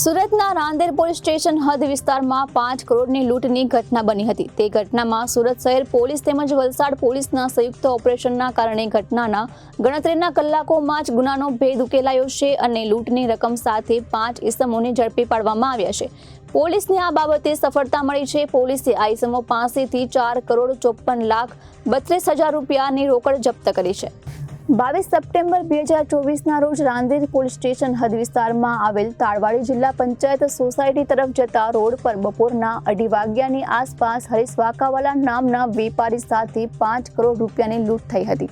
સુરતના Rander police station હદ વિસ્તારમાં પાંચ કરોડની લૂંટની ઘટના બની હતી. તે ઘટનામાં સુરત શહેર પોલીસ તેમજ વલસાડ પોલીસના સંયુક્ત ઓપરેશનના કારણે ઘટનાના ગણતરીના કલાકોમાં જ ગુનાનો ભેદ ઉકેલાયો છે અને લૂંટની રકમ સાથે પાંચ ઇસમોને ઝડપી પાડવામાં આવ્યા છે. પોલીસને આ બાબતે સફળતા મળી છે. પોલીસે આ ઇસમો પાસેથી ચાર કરોડ ચોપન લાખ બત્રીસ હજાર રૂપિયાની રોકડ જપ્ત કરી છે. બાવીસ સપ્ટેમ્બર બે હજાર ચોવીસના રોજ રાંદેર પોલીસ સ્ટેશન હદ વિસ્તારમાં આવેલ તાળવાડી જિલ્લા પંચાયત સોસાયટી તરફ જતા રોડ પર બપોરના અઢી વાગ્યાની આસપાસ હરીશ વાકાવાલા નામના વેપારી સાથે પાંચ કરોડ રૂપિયાની લૂંટ થઈ હતી.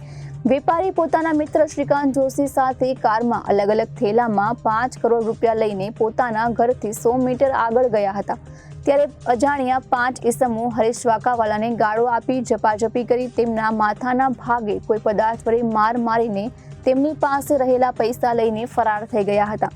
વેપારી પોતાના મિત્ર શ્રીકાંત જોશી સાથે કારમાં અલગ અલગ થેલામાં પાંચ કરોડ રૂપિયા લઈને પોતાના ઘરથી સો મીટર આગળ ગયા હતા. ત્યારે અજાણ્યા પાંચ ઇસમો હરીશ વાકાવાલાને ગાળો આપી ઝપાઝપી કરી તેમના માથાના ભાગે કોઈ પદાર્થ વડે માર મારીને તેમની પાસે રહેલા પૈસા લઈને ફરાર થઈ ગયા હતા.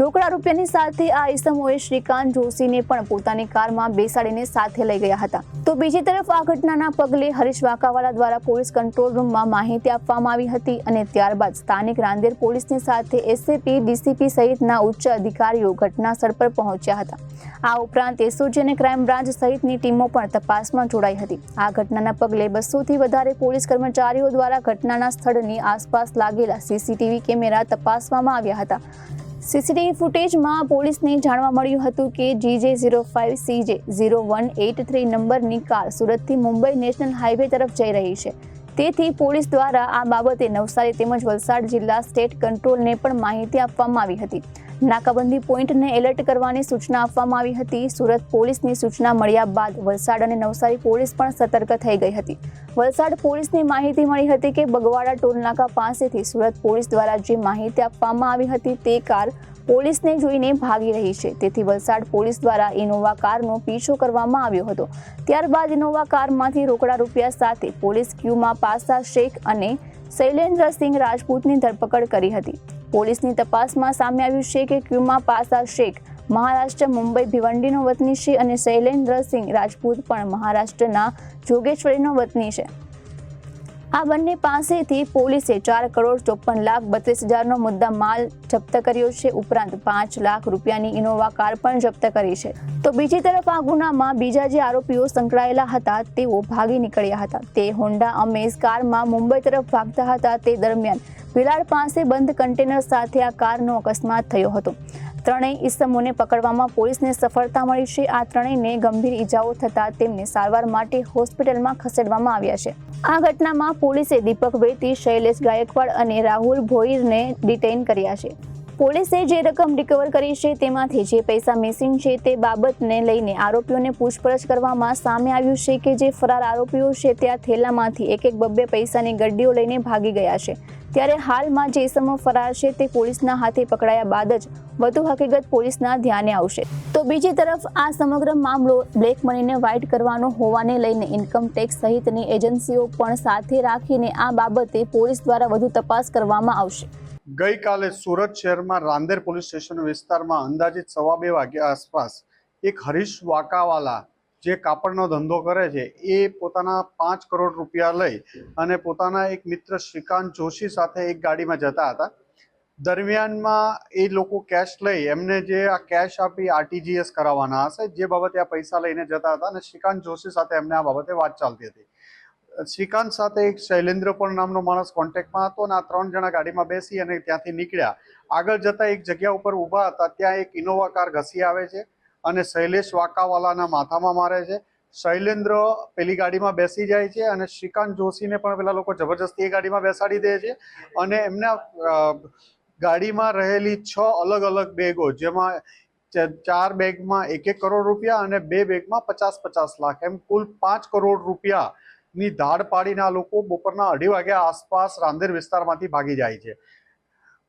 રોકડા રૂપિયાની સાથે આ ઇસમોએ શ્રીકાંત જોશીને પણ પોતાની કારમાં બેસાડીને સાથે લઈ ગયા હતા. તો બીજી તરફ આ ઘટનાના પગલે હરીશ વાકાવાલા દ્વારા પોલીસ કંટ્રોલ રૂમમાં માહિતી આપવામાં આવી હતી અને ત્યારબાદ સ્થાનિક રાંદેર પોલીસની સાથે એસએપી, ડીસીપી સહિતના ઉચ્ચ અધિકારીઓ ઘટના સ્થળ પર પહોંચ્યા હતા. આ ઉપરાંત એસઓજી અને ક્રાઇમ બ્રાન્ચ સહિતની ટીમો પણ તપાસમાં જોડાઈ હતી. આ ઘટનાના પગલે બસોથી વધારે પોલીસ કર્મચારીઓ દ્વારા ઘટનાના સ્થળની આસપાસ લાગેલા સીસીટીવી કેમેરા તપાસવામાં આવ્યા હતા. સીસીટીવી ફૂટેજમાં પોલીસને જાણવા મળ્યું હતું કે GJ zero five CJ zero one eight three નંબરની કાર સુરતથી મુંબઈ નેશનલ હાઈવે તરફ જઈ રહી છે. તેથી પોલીસ દ્વારા આ બાબતે નવસારી તેમજ વલસાડ જિલ્લા સ્ટેટ કંટ્રોલને પણ માહિતી આપવામાં આવી હતી. નાકાબંધી પોઈન્ટને એલર્ટ કરવાની સૂચના આપવામાં આવી હતી. સુરત પોલીસની સૂચના મળ્યા બાદ વલસાડ અને નવસારી પોલીસ પણ સતર્ક થઈ ગઈ હતી. વલસાડ પોલીસને માહિતી મળી હતી કે બગવાડા ટોલનાકા પાસેથી સુરત પોલીસ દ્વારા જે માહિતી આપવામાં આવી હતી તે કાર પોલીસને જોઈને ભાગી રહી છે. તેથી વલસાડ પોલીસ દ્વારા ઇનોવા કારનો પીછો કરવામાં આવ્યો હતો. ત્યારબાદ ઇનોવા કારમાંથી રોકડા રૂપિયા સાથે પોલીસ ક્યુમાં પાસા શેખ અને શૈલેન્દ્રસિંહ રાજપૂતની ધરપકડ કરી હતી. પોલીસની તપાસમાં સામે આવ્યું છે કે ક્યુમા પાસા શેખ, મહારાષ્ટ્ર, મુંબઈ ભિવંડીનો વતની છે અને શૈલેન્દ્રસિંહ રાજપૂત પણ મહારાષ્ટ્રના જોગેશ્વરીનો વતની છે. આ બંને પાસેથી પોલીસે ચાર કરોડ ચોપન લાખ બત્રીસ હજારનો મુદ્દા માલ જપ્ત કર્યો છે. ઉપરાંત પાંચ લાખ રૂપિયાની ઇનોવા કાર પણ જપ્ત કરી છે. તો બીજી તરફ આ ગુનામાં બીજા જે આરોપીઓ સંકળાયેલા હતા તેઓ ભાગી નીકળ્યા હતા. તે હોન્ડા અમેઝ કારમાં મુંબઈ તરફ ભાગતા હતા. તે દરમિયાન વિલાડ પાસે બંધ કન્ટેનર સાથે આ કારનો અકસ્માત થયો હતો. ત્રણેય ઇસમોને પકડવામાં પોલીસને સફળતા મળી છે. આ ત્રણેયને ગંભીર ઈજાઓ થતાં તેમને સારવાર માટે હોસ્પિટલમાં ખસેડવામાં આવ્યા છે. આ ઘટનામાં પોલીસે દીપક વેતી, શૈલેષ ગાયકવાડ અને રાહુલ ભોઈરને ડિટેઇન કર્યા છે. પોલીસે જે રકમ રિકવર કરી છે તેમાંથી જે પૈસા મિસિંગ છે તે બાબતને લઈને આરોપીઓને પૂછપરછ કરવામાં સામે આવ્યું છે કે જે ફરાર આરોપીઓ છે, તે આ થેલામાંથી એક એક બબ્બે પૈસાની ગડ્ડીઓ લઈને ભાગી ગયા છે. ત્યારે હાલમાં જે ઇસમો ફરાર છે તે પોલીસના હાથે પકડાયા બાદ જ વધુ હકીકત પોલીસના ધ્યાને આવશે. તો બીજી તરફ આ સમગ્ર મામલો બ્લેક મનીને વ્હાઇટ કરવાનો હોવાને લઈને ઇન્કમ ટેક્સ સહિતની એજન્સીઓ પણ સાથે રાખીને આ બાબતે પોલીસ દ્વારા વધુ તપાસ કરવામાં આવશે. ગઈકાલે સુરત શહેરમાં રાંદેર પોલીસ સ્ટેશન વિસ્તારમાં અંદાજિત સવા બે વાગ્યા આસપાસ એક હરીશ વાકાવાલા જે કાપડનો ધંધો કરે છે, એ પોતાના પાંચ કરોડ રૂપિયા લઈ અને પોતાના એક મિત્ર શ્રીકાંત જોશી સાથે એક ગાડીમાં જતા હતા. દરમિયાનમાં એ લોકો કેશ લઈ એમને જે આ કેશ આપી આરટીજીએસ કરાવવાના હશે, જે બાબતે આ પૈસા લઈને જતા હતા અને શ્રીકાંત જોશી સાથે એમને આ બાબતે વાત ચાલતી હતી. શ્રીકાંત સાથે એક શૈલેન્દ્ર પણ નામનો માણસ કોન્ટેક્ટમાં હતો અને આ ત્રણ જણા ગાડીમાં બેસી અને ત્યાંથી નીકળ્યા. આગળ જતા એક જગ્યા ઉપર ઊભા હતા, ત્યાં એક ઇનોવા કાર ઘસી આવે છે. અને શૈલેષ વાકાવાલાના માથામાં મારે છે. શૈલેન્દ્ર પેલી ગાડીમાં બેસી જાય છે અને શ્રીકાંત જોશીને પણ પેલા લોકો જબરજસ્તી એ ગાડીમાં બેસાડી દે છે. અને એમના ગાડીમાં રહેલી છ અલગ અલગ બેગો, જેમાં ચાર બેગમાં એક એક કરોડ રૂપિયા અને બે બેગમાં પચાસ પચાસ લાખ. એમ કુલ પાંચ કરોડ રૂપિયા ની ધાડ પાડીને આ લોકો બપોરના અઢી વાગ્યા આસપાસ રાંદેર વિસ્તારમાંથી ભાગી જાય છે.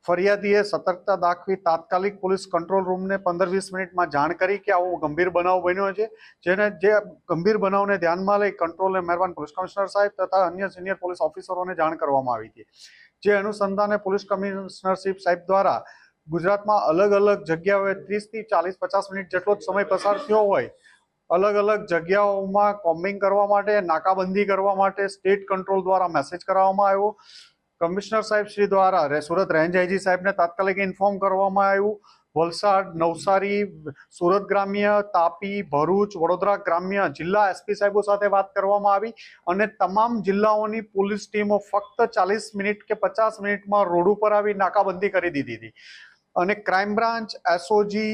ફરિયાદીએ સતર્કતા દાખવી તાત્કાલિક પોલીસ કંટ્રોલ રૂમને પંદર વીસ મિનિટમાં જાણ કરી કે આવો ગંભીર બનાવ બન્યો છે. જેને જે ગંભીર બનાવને ધ્યાનમાં લઈ કંટ્રોલ મહેરબાન પોલીસ કમિશનર સાહેબ તથા અન્ય સિનિયર પોલીસ ઓફિસરોને જાણ કરવામાં આવી હતી. જે અનુસંધાને પોલીસ કમિશનરશીપ સાહેબ દ્વારા ગુજરાતમાં અલગ અલગ જગ્યાઓએ ત્રીસથી ચાલીસ પચાસ મિનિટ જેટલો જ સમય પસાર થયો હોય, અલગ અલગ જગ્યાઓમાં કોમ્બિંગ કરવા માટે, નાકાબંધી કરવા માટે સ્ટેટ કંટ્રોલ દ્વારા મેસેજ કરાવવામાં આવ્યો. કમિશનર સાહેબ શ્રી દ્વારા સુરત રેન્જ આઈજી સાહેબને તાત્કાલિક ઇન્ફોર્મ કરવામાં આવ્યું. વલસાડ, નવસારી, સુરત ગ્રામ્ય, તાપી, ભરૂચ, વડોદરા ગ્રામ્ય જિલ્લા એસપી સાહેબો સાથે વાત કરવામાં આવી અને તમામ જિલ્લાઓની પોલીસ ટીમો ફક્ત ચાલીસ મિનિટ કે પચાસ મિનિટમાં રોડ ઉપર આવી નાકાબંધી કરી દીધી હતી. અને crime branch, SOG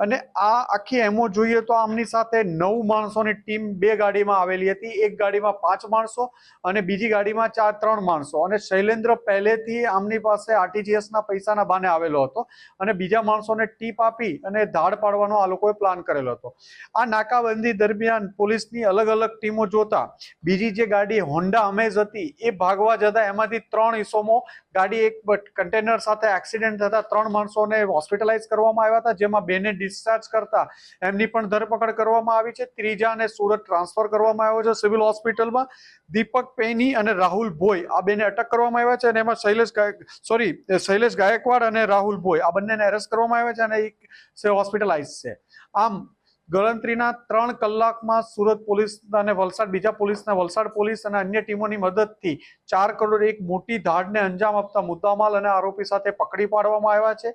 અને આ આખી એમો જોઈએ તો આમની સાથે નવ માણસોની ટીમ બે ગાડીમાં આવેલી હતી. એક ગાડીમાં પાંચ માણસો અને બીજી ગાડીમાં ચાર, ત્રણ માણસો. અને શૈલેન્દ્ર પહેલેથી આમની પાસે આરટીજીએસના પૈસાના બાને આવેલો હતો અને બીજા માણસોને ટીપ આપી અને ધાડ પાડવાનો આ લોકોએ પ્લાન કરેલો હતો. આ નાકાબંધી દરમિયાન પોલીસની અલગ અલગ ટીમો જોતા બીજી જે ગાડી હોન્ડા અમેઝ હતી એ ભાગવા જતા એમાંથી ત્રણ ઈસમો ગાડી એક કન્ટેનર સાથે એક્સિડન્ટ થતા ત્રણ માણસોને હોસ્પિટલાઇઝ કરવામાં આવ્યા હતા, જેમાં બેને ડિસ્ચાર્જ કરતા એમની પણ ધરપકડ કરવામાં આવી છે. ત્રીજાને સુરત ટ્રાન્સફર કરવામાં આવ્યો છે સિવિલ હોસ્પિટલમાં દીપક પેની અને રાહુલ ભોઈ આ બેને અટક કરવામાં આવ્યા છે અને એમાં શૈલેષ ગાયક સોરી શૈલેષ ગાયકવાડ અને રાહુલ ભોઈ આ બંનેને એરેસ્ટ કરવામાં આવ્યા છે અને સે હોસ્પિટલાઇઝ છે. આમ, ગણતરીના ત્રણ કલાકમાં સુરત પોલીસ અને વલસાડ, બીજા પોલીસના વલસાડ પોલીસ અને અન્ય ટીમોની મદદથી ચાર કરોડ એક મોટી ધાડને અંજામ આપતા મુદ્દામાલ અને આરોપી સાથે પકડી પાડવામાં આવ્યા છે.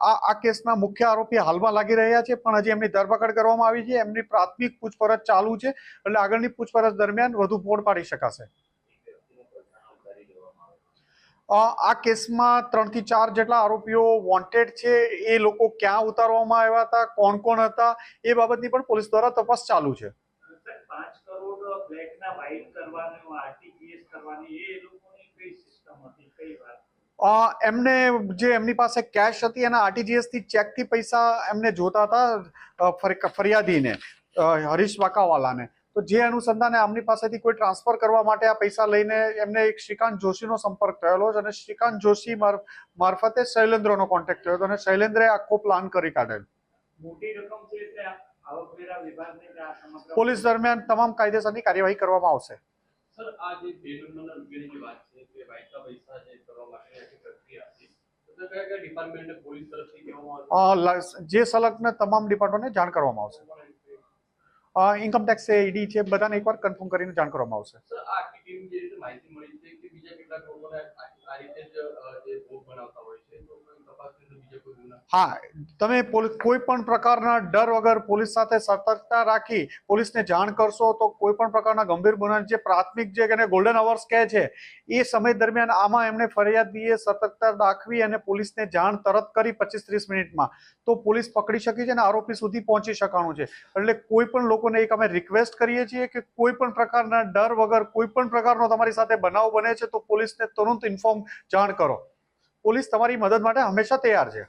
આ આ કેસના મુખ્ય આરોપી હાલમાં લાગી રહ્યા છે, પણ હજી એમની ધરપકડ કરવામાં આવી છે, એમની પ્રાથમિક પૂછપરછ ચાલુ છે, એટલે આગળની પૂછપરછ દરમિયાન વધુ પોડ પાડી શકાશે. આ કેસમાં ત્રણથી ચાર જેટલા આરોપીઓ વોન્ટેડ છે, એ લોકો ક્યાં ઉતારવામાં આવ્યા હતા, કોણ કોણ હતા, એ બાબતની પણ પોલીસ દ્વારા તપાસ ચાલુ છે. પાંચ કરોડ ફ્લેટના વાઇટ કરવાનું, આરટીજીએસ કરવાની, એ લોકોની કઈ સિસ્ટમ હતી કઈ વાત અ, એમને જે એમની પાસે કેશ હતી એના આરટીજીએસથી ચેકથી પૈસા એમને જોતા હતા ફરિયાદીને હરીશ વાકાવાલાને. તો જે અનુસંધાને આમની પાસેથી કોઈ ટ્રાન્સફર કરવા માટે આ પૈસા લઈને એમને એક શ્રીકાંત જોશીનો સંપર્ક થયેલો છે અને શ્રીકાંત જોશી મારફતે શૈલેન્દ્રનો કોન્ટેક્ટ થયો હતો અને શૈલેન્દ્રે આખો પ્લાન કરી કાઢેલ. મોટી રકમ છે પોલીસ દરમિયાન તમામ કાયદેસરની કાર્યવાહી કરવામાં આવશે. સર આ જે બે નંબરના રૂપિયાની વાત છે કે વાયકા પૈસા જે કરવા માટેની પ્રક્રિયા હતી તો કયા કયા ડિપાર્ટમેન્ટને પોલીસ તરફથી કહેવામાં અ, લ- જે સંલગ્ન તમામ ડિપાર્ટમેન્ટને જાણ કરવામાં આવશે. ઇન્કમ ટેક્સ છે ઈડી છે બધાને એકવાર કન્ફર્મ કરીને જાણ કરવામાં આવશે. માહિતી મળી છે કે બીજા કેટલાક લોકોને આ આ રીતે જ જે ભોગ બનાવતા હોય છે હા, તમે કોઈ પણ પ્રકારના ડર વગર પોલીસ સાથે સતર્કતા રાખી પોલીસને જાણ કરશો તો કોઈ પણ પ્રકારના ગંભીર ગુના જે પ્રાથમિક જે એને ગોલ્ડન અવર્સ કહે છે, એ સમય દરમિયાન આમાં એમણે ફરિયાદીએ સતર્કતા દાખવી અને પોલીસને જાણ તરત કરી પચીસ ત્રીસ મિનિટમાં. તો પોલીસ પકડી શકી છે અને આરોપી સુધી પહોંચી શકવાનું છે. એટલે કોઈ પણ લોકોને એક અમે રિક્વેસ્ટ કરીએ છીએ કે કોઈ પણ પ્રકારના ડર વગર કોઈ પણ પ્રકારનો તમારી સાથે બનાવ બને છે તો પોલીસને તુરંત ઇન્ફોર્મ જાણ કરો. પોલીસ તમારી મદદ માટે હંમેશા તૈયાર છે.